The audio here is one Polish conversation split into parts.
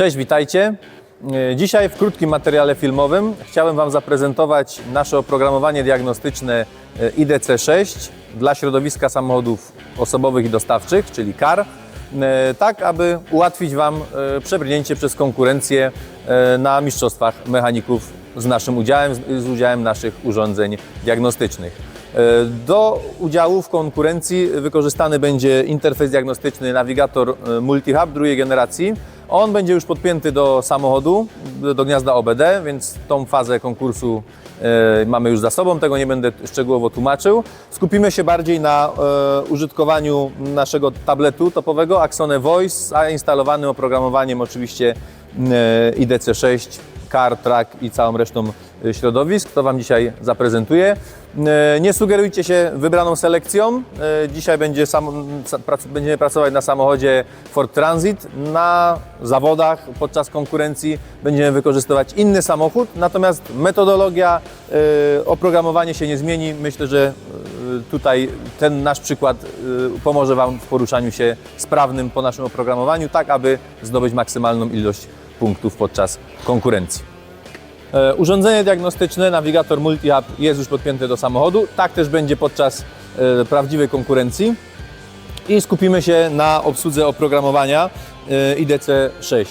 Cześć, witajcie. E, Dzisiaj w krótkim materiale filmowym chciałem Wam zaprezentować nasze oprogramowanie diagnostyczne e, IDC6 dla środowiska samochodów osobowych i dostawczych, czyli CAR, e, tak aby ułatwić Wam przebrnięcie przez konkurencję na mistrzostwach mechaników z naszym udziałem, z udziałem naszych urządzeń diagnostycznych. Do udziału w konkurencji wykorzystany będzie interfejs diagnostyczny nawigator multi-hub drugiej generacji. On będzie już podpięty do samochodu, do gniazda OBD, więc tą fazę konkursu e, mamy już za sobą, tego nie będę szczegółowo tłumaczył. Skupimy się bardziej na e, użytkowaniu naszego tabletu topowego Axone Voice, z zainstalowanym oprogramowaniem oczywiście e, IDC6, car, track i całą resztą y, środowisk. To Wam dzisiaj zaprezentuję. Y, Nie sugerujcie się wybraną selekcją. Y, Dzisiaj będzie sam, będziemy pracować na samochodzie Ford Transit. Na zawodach podczas konkurencji będziemy wykorzystywać inny samochód, natomiast metodologia, oprogramowanie się nie zmieni. Myślę, że tutaj ten nasz przykład pomoże Wam w poruszaniu się sprawnym po naszym oprogramowaniu, tak aby zdobyć maksymalną ilość punktów podczas konkurencji. E, Urządzenie diagnostyczne, nawigator multi-hub jest już podpięte do samochodu. Tak też będzie podczas e, prawdziwej konkurencji. I skupimy się na obsłudze oprogramowania e, IDC6. E,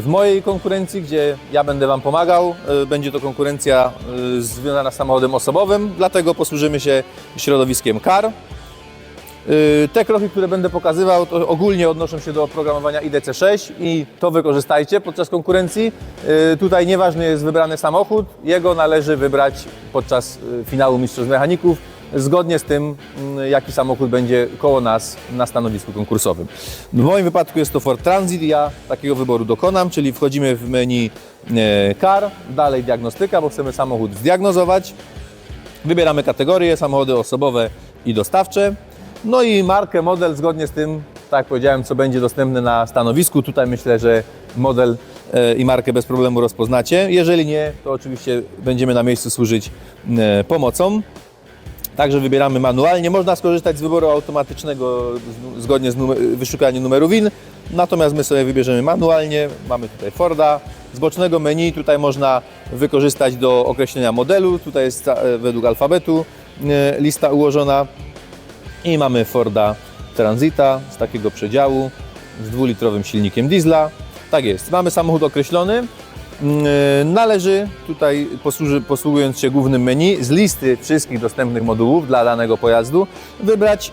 W mojej konkurencji, gdzie ja będę Wam pomagał, będzie to konkurencja związana z samochodem osobowym, dlatego posłużymy się środowiskiem CAR. Y, Te kroki, które będę pokazywał, to ogólnie odnoszą się do oprogramowania IDC6 i to wykorzystajcie podczas konkurencji. Y, Tutaj nieważny jest wybrany samochód, jego należy wybrać podczas y, finału Mistrzostw Mechaników, zgodnie z tym, mm, jaki samochód będzie koło nas na stanowisku konkursowym. W moim wypadku jest to Ford Transit ja takiego wyboru dokonam, czyli wchodzimy w menu e, CAR, dalej diagnostyka, bo chcemy samochód zdiagnozować. Wybieramy kategorie, samochody osobowe i dostawcze. No i markę, model zgodnie z tym, tak jak powiedziałem, co będzie dostępne na stanowisku. Tutaj myślę, że model e, i markę bez problemu rozpoznacie. Jeżeli nie, to oczywiście będziemy na miejscu służyć e, pomocą. Także wybieramy manualnie. Można skorzystać z wyboru automatycznego zgodnie z numer, wyszukaniem numeru WIN. Natomiast my sobie wybierzemy manualnie. Mamy tutaj Forda. Z bocznego menu tutaj można wykorzystać do określenia modelu. Tutaj jest e, według alfabetu lista ułożona. I mamy Forda Transita z takiego przedziału z dwulitrowym silnikiem diesla. Tak jest, mamy samochód określony. Mm, e, Należy tutaj, posługując się głównym menu, z listy wszystkich dostępnych modułów dla danego pojazdu, wybrać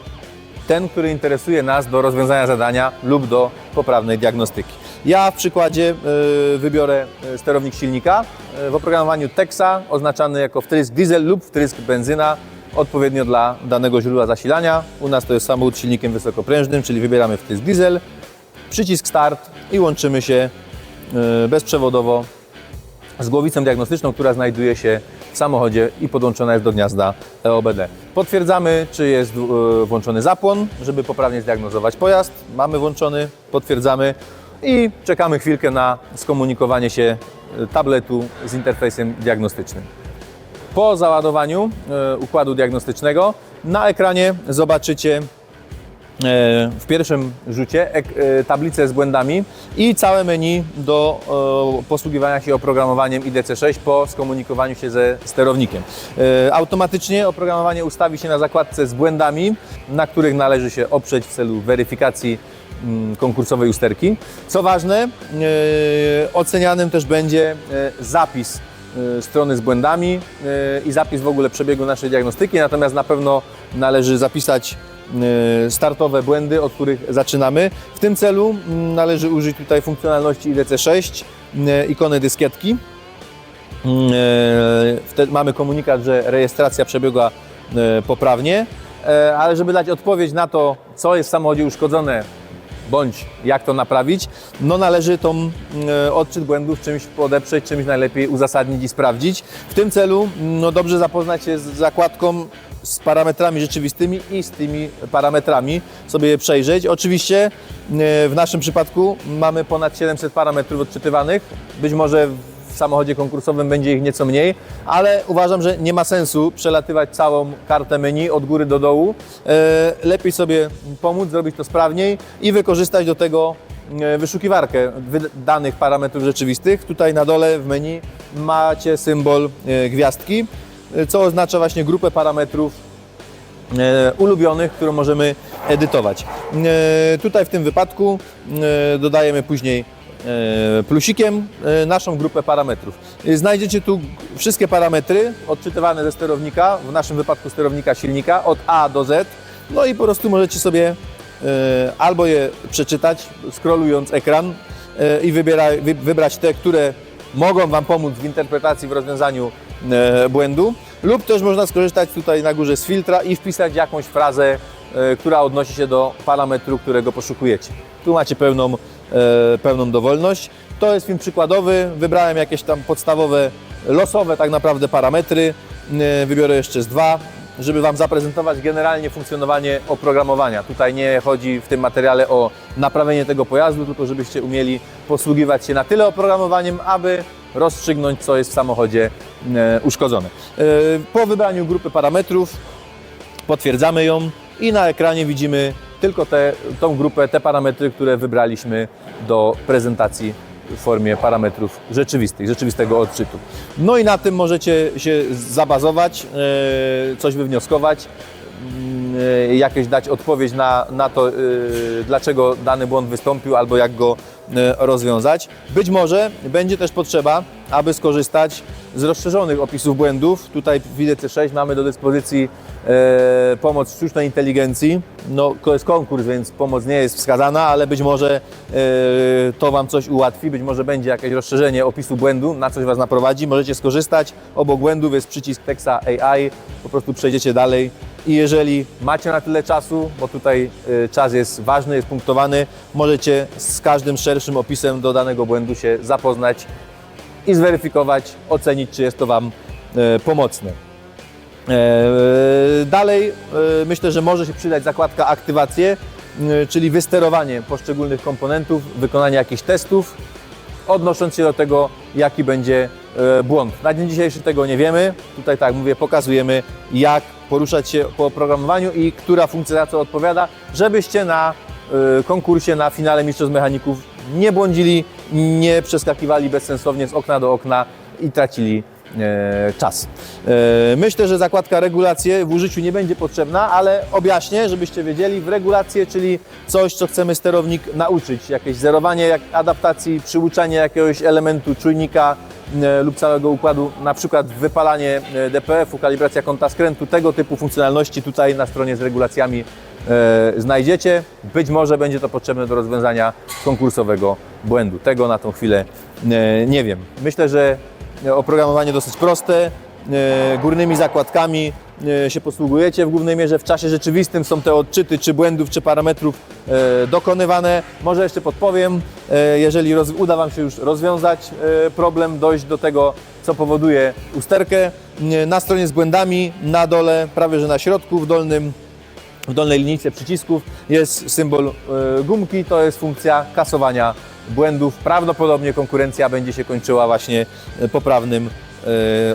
ten, który interesuje nas do rozwiązania zadania lub do poprawnej diagnostyki. Ja w przykładzie y, wybiorę y, sterownik silnika y, w oprogramowaniu Texa oznaczany jako wtrysk diesel lub wtrysk benzyna odpowiednio dla danego źródła zasilania. U nas to jest samochód z silnikiem wysokoprężnym, czyli wybieramy wtrysk diesel, przycisk start i łączymy się y, bezprzewodowo z głowicą diagnostyczną, która znajduje się w samochodzie i podłączona jest do gniazda EOBD. Potwierdzamy, czy jest e, włączony zapłon, żeby poprawnie zdiagnozować pojazd. Mamy włączony, potwierdzamy i czekamy chwilkę na skomunikowanie się e, tabletu z interfejsem diagnostycznym. Po załadowaniu e, układu diagnostycznego na ekranie zobaczycie e, w pierwszym rzucie e, tablicę z błędami i całe menu do posługiwania się oprogramowaniem IDC6 po skomunikowaniu się ze sterownikiem. Automatycznie oprogramowanie ustawi się na zakładce z błędami, na których należy się oprzeć w celu weryfikacji mm, konkursowej usterki. Co ważne, ocenianym też będzie zapis strony z błędami e, i zapis w ogóle przebiegu naszej diagnostyki, natomiast na pewno należy zapisać e, startowe błędy, od których zaczynamy. W tym celu mm, należy użyć tutaj funkcjonalności IDC6, e, ikony dyskietki. Mm, e, Wtedy mamy komunikat, że rejestracja przebiegła e, poprawnie, e, ale żeby dać odpowiedź na to, co jest w samochodzie uszkodzone, bądź jak to naprawić, no należy tą e, odczyt błędów czymś podeprzeć, czymś najlepiej uzasadnić i sprawdzić. W tym celu no dobrze zapoznać się z zakładką z parametrami rzeczywistymi i z tymi parametrami, sobie je przejrzeć. Oczywiście e, w naszym przypadku mamy ponad 700 parametrów odczytywanych. Być może samochodzie konkursowym będzie ich nieco mniej, ale uważam, że nie ma sensu przelatywać całą kartę menu od góry do dołu. E, Lepiej sobie pomóc, zrobić to sprawniej i wykorzystać do tego e, wyszukiwarkę wy- danych parametrów rzeczywistych. Tutaj na dole w menu macie symbol e, gwiazdki, co oznacza właśnie grupę parametrów ulubionych, którą możemy edytować. Tutaj w tym wypadku dodajemy później plusikiem e, naszą grupę parametrów. E, Znajdziecie tu wszystkie parametry odczytywane ze sterownika, w naszym wypadku sterownika silnika od A do Z. No i po prostu możecie sobie e, albo je przeczytać, scrollując ekran e, i wybrać te, które mogą Wam pomóc w interpretacji, w rozwiązaniu e, błędu, lub też można skorzystać tutaj na górze z filtra i wpisać jakąś frazę, e, która odnosi się do parametru, którego poszukujecie. Tu macie pełną, e, pełną dowolność. To jest film przykładowy, wybrałem jakieś tam podstawowe, losowe tak naprawdę parametry, E, wybiorę jeszcze z dwa, żeby Wam zaprezentować generalnie funkcjonowanie oprogramowania. Tutaj nie chodzi w tym materiale o naprawienie tego pojazdu, tylko żebyście umieli posługiwać się na tyle oprogramowaniem, aby rozstrzygnąć, co jest w samochodzie e, uszkodzone. E, Po wybraniu grupy parametrów potwierdzamy ją i na ekranie widzimy tylko te, tą grupę, te parametry, które wybraliśmy do prezentacji w formie parametrów rzeczywistych, rzeczywistego odczytu. No i na tym możecie się zabazować, e, coś wywnioskować, mm, e, jakieś dać odpowiedź na, na to, e, dlaczego dany błąd wystąpił albo jak go rozwiązać. Być może będzie też potrzeba, aby skorzystać z rozszerzonych opisów błędów. Tutaj w IDC6 mamy do dyspozycji e, pomoc sztucznej inteligencji. No, to jest konkurs, więc pomoc nie jest wskazana, ale być może e, to Wam coś ułatwi, być może będzie jakieś rozszerzenie opisu błędu, na coś Was naprowadzi. Możecie skorzystać. Obok błędów jest przycisk Texa AI, po prostu przejdziecie dalej i jeżeli macie na tyle czasu, bo tutaj y, czas jest ważny, jest punktowany, możecie z każdym szerszym opisem do danego błędu się zapoznać i zweryfikować, ocenić, czy jest to Wam e, pomocne. E, Dalej e, myślę, że może się przydać zakładka aktywacje, czyli wysterowanie poszczególnych komponentów, wykonanie jakichś testów, odnosząc się do tego, jaki będzie błąd. Na dzień dzisiejszy tego nie wiemy. Tutaj, tak mówię, pokazujemy, jak poruszać się po oprogramowaniu i która funkcja za co odpowiada, żebyście na e, konkursie, na finale Mistrzostw Mechaników nie błądzili, nie przeskakiwali bezsensownie z okna do okna i tracili e, czas. E, Myślę, że zakładka regulacje w użyciu nie będzie potrzebna, ale objaśnię, żebyście wiedzieli, w regulacje, czyli coś, co chcemy sterownik nauczyć, jakieś zerowanie adaptacji, przyuczanie jakiegoś elementu czujnika lub całego układu, na przykład wypalanie e, DPF-u, kalibracja kąta skrętu, tego typu funkcjonalności tutaj na stronie z regulacjami e, znajdziecie. Być może będzie to potrzebne do rozwiązania konkursowego błędu. Tego na tą chwilę e, nie wiem. Myślę, że oprogramowanie dosyć proste, e, górnymi zakładkami e, się posługujecie. W głównej mierze w czasie rzeczywistym są te odczyty czy błędów, czy parametrów e, dokonywane. Może jeszcze podpowiem, e, jeżeli uda Wam się już rozwiązać e, problem, dojść do tego, co powoduje usterkę. e, Na stronie z błędami, na dole, prawie że na środku, w dolnym w dolnej linijce przycisków jest symbol e, gumki, to jest funkcja kasowania błędów. Prawdopodobnie konkurencja będzie się kończyła właśnie e, poprawnym e,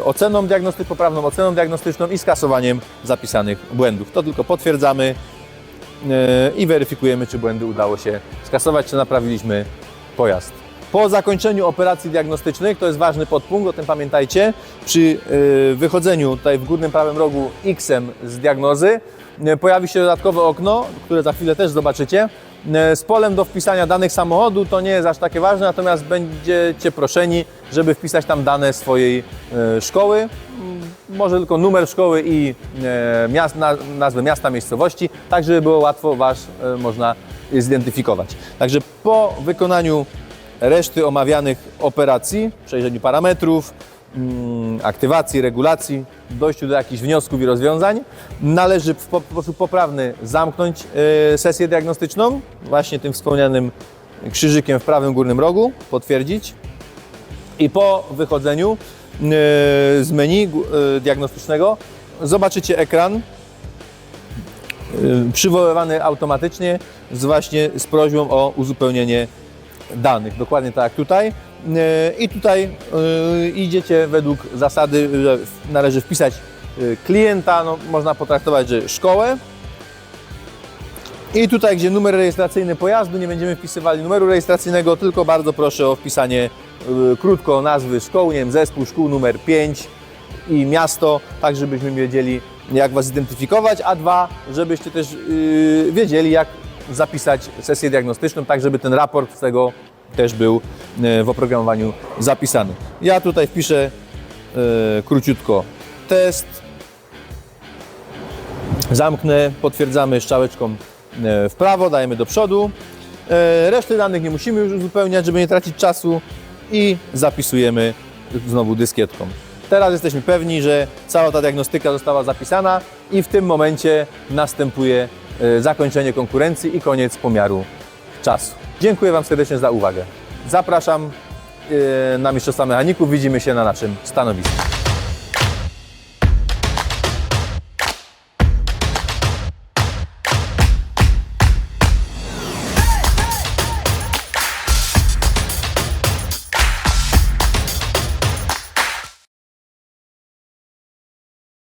oceną diagnosty, poprawną oceną diagnostyczną i skasowaniem zapisanych błędów. To tylko potwierdzamy e, i weryfikujemy, czy błędy udało się skasować, czy naprawiliśmy pojazd. Po zakończeniu operacji diagnostycznych, to jest ważny podpunkt, o tym pamiętajcie, przy e, wychodzeniu tutaj w górnym prawym rogu X-em z diagnozy e, pojawi się dodatkowe okno, które za chwilę też zobaczycie. E, Z polem do wpisania danych samochodu to nie jest aż takie ważne, natomiast będziecie proszeni, żeby wpisać tam dane swojej e, szkoły, Mm, może tylko numer szkoły i e, miast, na, nazwę miasta, miejscowości, tak żeby było łatwo Was można zidentyfikować. Także po wykonaniu reszty omawianych operacji, przejrzeniu parametrów, aktywacji, regulacji, dojściu do jakichś wniosków i rozwiązań, należy w po- w sposób poprawny zamknąć e, sesję diagnostyczną, właśnie tym wspomnianym krzyżykiem w prawym górnym rogu, potwierdzić. I po wychodzeniu e, z menu e, diagnostycznego zobaczycie ekran przywoływany automatycznie z właśnie z prośbą o uzupełnienie danych, dokładnie tak jak tutaj. E, I tutaj e, idziecie według zasady, że należy wpisać e, klienta, no, można potraktować, że szkołę, I tutaj, gdzie numer rejestracyjny pojazdu, nie będziemy wpisywali numeru rejestracyjnego, tylko bardzo proszę o wpisanie krótko nazwy szkoły, nie wiem, zespół szkół numer 5 i miasto, tak żebyśmy wiedzieli, jak Was zidentyfikować, a dwa, żebyście też y, wiedzieli, jak zapisać sesję diagnostyczną, tak żeby ten raport z tego też był y, w oprogramowaniu zapisany. Ja tutaj wpiszę y, króciutko test, zamknę, potwierdzamy strzałeczką e, w prawo, dajemy do przodu. E, Reszty danych nie musimy już uzupełniać, żeby nie tracić czasu i zapisujemy znowu dyskietką. Teraz jesteśmy pewni, że cała ta diagnostyka została zapisana i w tym momencie następuje e, zakończenie konkurencji i koniec pomiaru czasu. Dziękuję Wam serdecznie za uwagę. Zapraszam e, na Mistrzostwa Mechaników. Widzimy się na naszym stanowisku.